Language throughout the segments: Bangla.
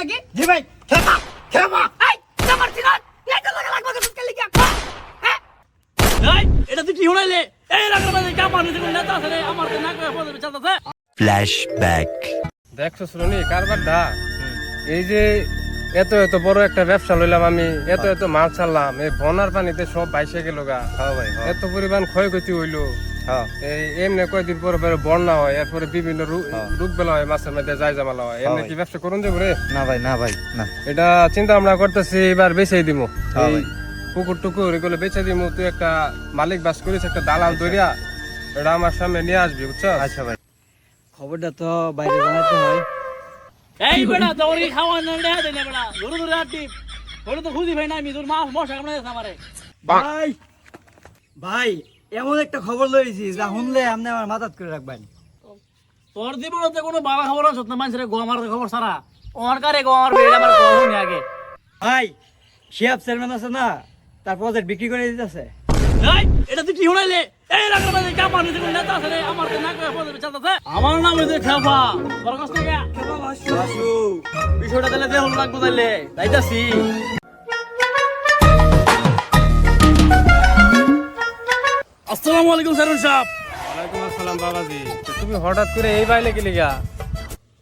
নাকি? জি ভাই খেপা খেপা। এই এটা লাগা লাগবে কিছু কেলি কি হ্যাঁ। এই এটা তুই কি এই নিতে কোন নেতা আছে রে আমার তো না করে পদে চালাতে Flashback. দেখছ শুনি কারবারটা? এই যে এত এত বড় একটা ব্যবসা লইলাম আমি এত এত মাল ছাড়লাম এই বন্যার পানিতে সব বাইসে গেল গা। হ্যাঁ ভাই হ্যাঁ। এত পরিমাণ ক্ষয়ক্ষতি হইল। এমনি কয়দিন পরে পরে বন্যা হয় এরপরে বিভিন্ন হ্যাঁ। রোগ বেলা হয় মাছের মধ্যে যাই জামালা হয়। এমনি কি ব্যবসা করুন যাব রে না ভাই না ভাই না। এটা চিন্তা ভাবনা করতেছি এবার বেচে দিব হ্যাঁ। পুকুর টুকুর এগুলো বেচে দিব তুই একটা মালিক বাস করিস একটা দালাল দরিয়া এটা আমার সামনে নিয়ে আসবি বুঝছ আচ্ছা ভাই। খবরটা তো বাইরে জানাতে হয়। এই বেটা তোর কি খাওয়া না দেয়া দেনে বেটা। ধরে ধরে আটি ওরে তো খুঁজি ভাই না আমি তোর মা মশা কামড়ে দিছে আমারে। ভাই ভাই এমন একটা খবর লইছি যা শুনলে আপনি আমার মাথাত করে রাখবেন। তোর জীবনতে কোনো বাবা খবর আছে না? মানুষের গো আমার খবর সারা। ওর কারে গো আমার বেড়ে আমার গো নি আগে। ভাই শিয়াব চেয়ারম্যান আছে না তার প্রজেক্ট বিক্রি করে দিতেছে। এটা তুই কি হলাইলে এই রাখার মাঝে কামান নিতে কোন নেতা আছে রে আমার তো না করে পদে চালাতে আমার নাম হইছে খেপা। তোর কাছ থেকে বাসু বিষয়টা তাহলে দেহ লাগবো তাইলে। যাইতাছি। আসসালামু আলাইকুম সারুন সাহেব। ওয়ালাইকুম আসসালাম বাবাজি। তুমি হঠাৎ করে এই বাইলে গেলি গা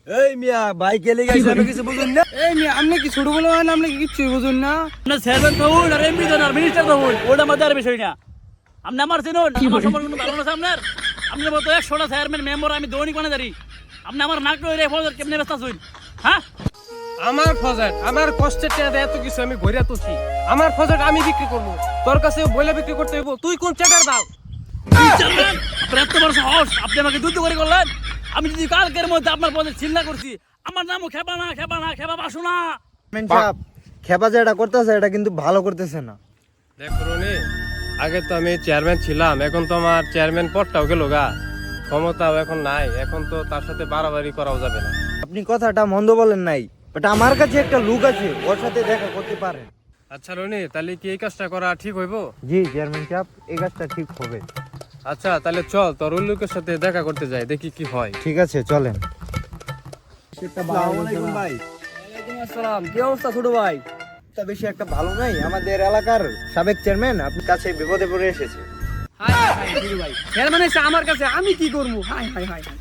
এই মিয়া ভাই গেলে গেছে আমি কিছু বুঝুন না। এই মিয়া আপনি কি ছোট বলে না আপনি কি কিচ্ছুই বুঝুন না? আপনার চেয়ারম্যান তো আর এমপি তো মিনিস্টার তো ওটা বিষয় না। আপনি আমার চিনুন আমার সম্পর্কে কোনো ভালো না আপনার? আপনার মতো একশোটা চেয়ারম্যান মেম্বার আমি দৈনিক মানে দাঁড়ি আপনি আমার নাক কেমনে ব্যস্ত আছেন? হ্যাঁ? আমার ফজেট আমার কষ্টের টাকা এত কিছু আমি ভরিয়া তুলছি। আমার ফজেট আমি বিক্রি করব। তোর কাছে বইলা বিক্রি করতে হইব। তুই কোন চেটার দাও? এত বড় সাহস আপনি আমাকে যুদ্ধ করে করলেন। আমি যদি কালকের মধ্যে আপনার পদে চিন্তা করছি আমার নামও খেপা না খেপা না খেপা বাসু না। খেপা যে এটা করতেছে এটা কিন্তু ভালো করতেছে না। দেখ রনি আগে তো আমি চেয়ারম্যান ছিলাম এখন তো আমার চেয়ারম্যান পদটাও গেল গা। ক্ষমতাও এখন নাই এখন তো তার সাথে বাড়াবাড়ি করাও যাবে না। আপনি কথাটা মন্দ বলেন নাই বাট আমার কাছে একটা লুক আছে ওর সাথে দেখা করতে পারেন। আচ্ছা রনি তাহলে কি এই কাজটা করা ঠিক হইব? জি চেয়ারম্যান সাহেব এই কাজটা ঠিক হবে। আচ্ছা তাহলে চল তোর ওই লোকের সাথে দেখা করতে যাই দেখি কি হয়। ঠিক আছে চলেন। ভাই। আসসালাম কি অবস্থা ছোট ভাই? তা বেশি একটা ভালো নাই আমাদের এলাকার সাবেক চেয়ারম্যান আপনার কাছে বিপদে পড়ে এসেছে। চেয়ারম্যান এসে আমার কাছে আমি কি করব? হাই হাই হাই হাই।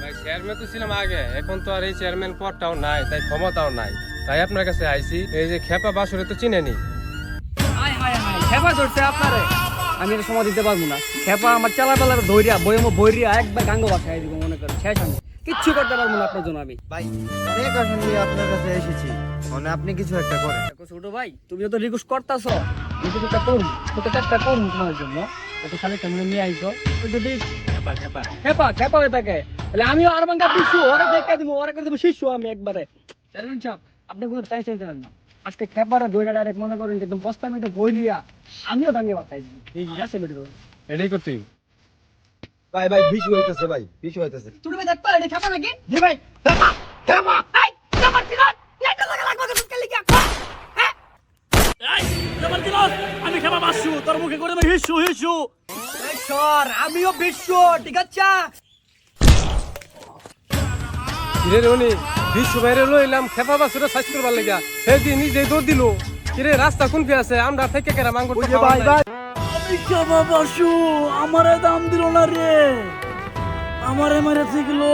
ভাই চেয়ারম্যান তো ছিলাম আগে এখন তো আর এই চেয়ারম্যান পদটাও নাই তাই ক্ষমতাও নাই। তাই আপনার কাছে আইছি এই যে খেপা বাসুরে তো চিনেনি। হাই হাই হাই খেপা ধরছে আপনারে। আমি এটা সময় দিতে পারব না। খেপা আমার চালা পালার ধৈর্যা বইম বইরিয়া একবার গাঙ্গ বাসায় দিব মনে করেন শেষ আমি। কিচ্ছু করতে পারব না আপনার জন্য আমি। ভাই অনেক আশা নিয়ে আপনার কাছে এসেছি। মানে আপনি কিছু একটা করেন। দেখো ছোট ভাই তুমি তো রিকোয়েস্ট করতেছ আমি একটা করব তোকে একটা করব তোমার জন্য। একটু খালি কেমন নিয়ে আইসো। যদি খেপা খেপা। খেপা খেপা হয়ে থাকে। তাহলে আমিও আর বাঙ্গা পিছু ওরা দেখে দিব ওরা করে দেবো শিশু আমি একবারে। চাপ আপনি কোনো চাই চাই না। আজকে খেপারা দইটা ডাইরেক্ট মনে করেন একদম বস্তা মেটে বই দিয়া আমিও দাঙ্গে বাতাই দিই এই আছে বেটে এটাই করতে। ভাই ভাই বিশু হইতেছে ভাই বিশু হইতেছে। ছোট ভাই দেখবা? এটা খাবা নাকি? জি ভাই এই আমার ঠিক আছে এটা লাগা লাগবে কিছু কেলি কি হ্যাঁ? এই আমার দিলস আমি খেপা বাসু তোর মুখে করে আমি হিসু হিসু। এই সর আমিও বিশ্ব ঠিক আছে? কিরে রনি? বিশ্ব বাইরে লইলাম খেপা বাসুরে সাইজ করবার লেগা। সেদিন নিজে দৌড় দিল কিরে রাস্তা কোন ফি আছে? আমরা থেকে কেরা মাঙ্গুর ভাই ভাই আমি খেপা বাসু আমারে দাম দিল না রে। আমারে মেরে শিখলো